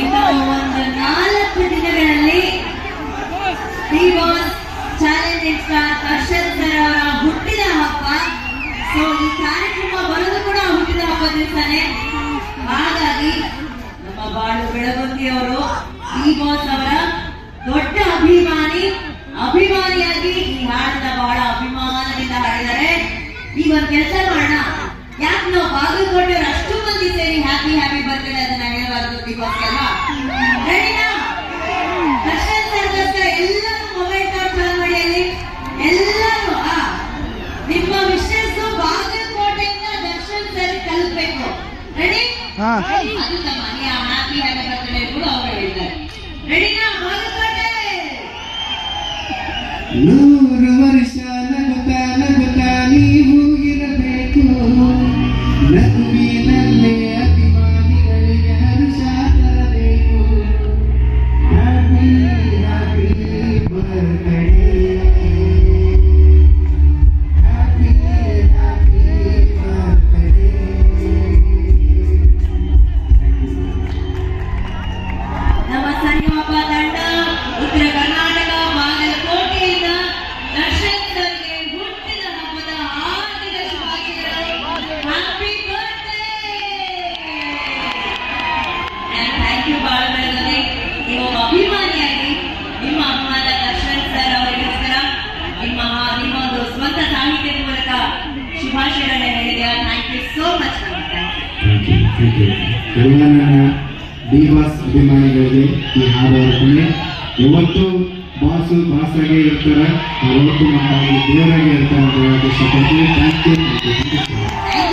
ಇನ್ನು ಒಂದು ನಾಲ್ಕು ದಿನಗಳಲ್ಲಿ ಚಾಲೆಂಜಿಂಗ್ ಸ್ಟಾರ್ ಹರ್ಷದ್ ಸರ್ ಅವರ ಹುಟ್ಟಿದ ಹಬ್ಬ. ಸೊ ಈ ಕಾರ್ಯಕ್ರಮ ಬರೋದು ಕೂಡ ಹುಟ್ಟಿದ ಹಬ್ಬ ದಿವಸನೇ. ಹಾಗಾಗಿ ನಮ್ಮ ಬಾಳು ಬೆಳಗುತ್ತಿಯವರು ಈ ಬಾಸ್ ಅವರ ದೊಡ್ಡ ಅಭಿಮಾನಿ, ಅಭಿಮಾನಿಯಾಗಿ ಈ ಹಾಡನ್ನ ಬಹಳ ಅಭಿಮಾನದಿಂದ ಹಾಡಿದ್ದಾರೆ. ಈಗ ಒಂದು ಕೆಲಸ ಮಾಡೋಣ. ಯಾಕೆ ನಾವು ಬಾಗಲಕೋಟೆಯವರು ಅಷ್ಟು ಮಂದಿ ಸೇರಿ ಹ್ಯಾಪಿ ಹ್ಯಾಪಿ ಬರ್ತಿದೆ ಅದನ್ನ ಹೇಳಬಾರ್ದು ಡಿ ಬಾಸ್ நூறு வருஷம் ಸರಿಗಮಪ ತಂಡ ಉತ್ತರ ಕರ್ನಾಟಕ, ಬಾಗಲಕೋಟೆಯಿಂದ ದರ್ಶನ್ ಸರ್ಗೆ ಹುಟ್ಟಿದ ಹಬ್ಬದ ಹಾರ್ದಿಕ ಶುಭಾಶಯಗಳು. ಹ್ಯಾಪಿ ಥ್ಯಾಂಕ್ ಯು ಬಾಳ ಬೆಳಗದೆ ನೀವು ಅಭಿಮಾನಿಯಾಗಿ ನಿಮ್ಮ ಅಭಿಮಾನ ದರ್ಶನ್ ಸರ್ ಅವರಿಗೋಸ್ಕರ ನಿಮ್ಮ ನಿಮ್ಮ ಸ್ವಂತ ಸಾಹಿತ್ಯದ ಮೂಲಕ ಶುಭಾಶಯಗಳನ್ನ ಹೇಳಿದ್ಯಾ. Thank you so much thank D boss ಅಭಿಮಾನಿಗಳಿಗೆ ಈ ಹಾಡು ಇವತ್ತು ಯಾವತ್ತು ಬಾಸು, ಬಾಸಾಗೆ ಇರ್ತಾರೆ. ಯಾವತ್ತು ನಮ್ಮ ದೇವರಾಗಿ ಇರ್ತಾರೆ ಅಂತ ಹೇಳೋದು ಇಷ್ಟಪಡ್ತೀನಿ ಥ್ಯಾಂಕ್ ಯು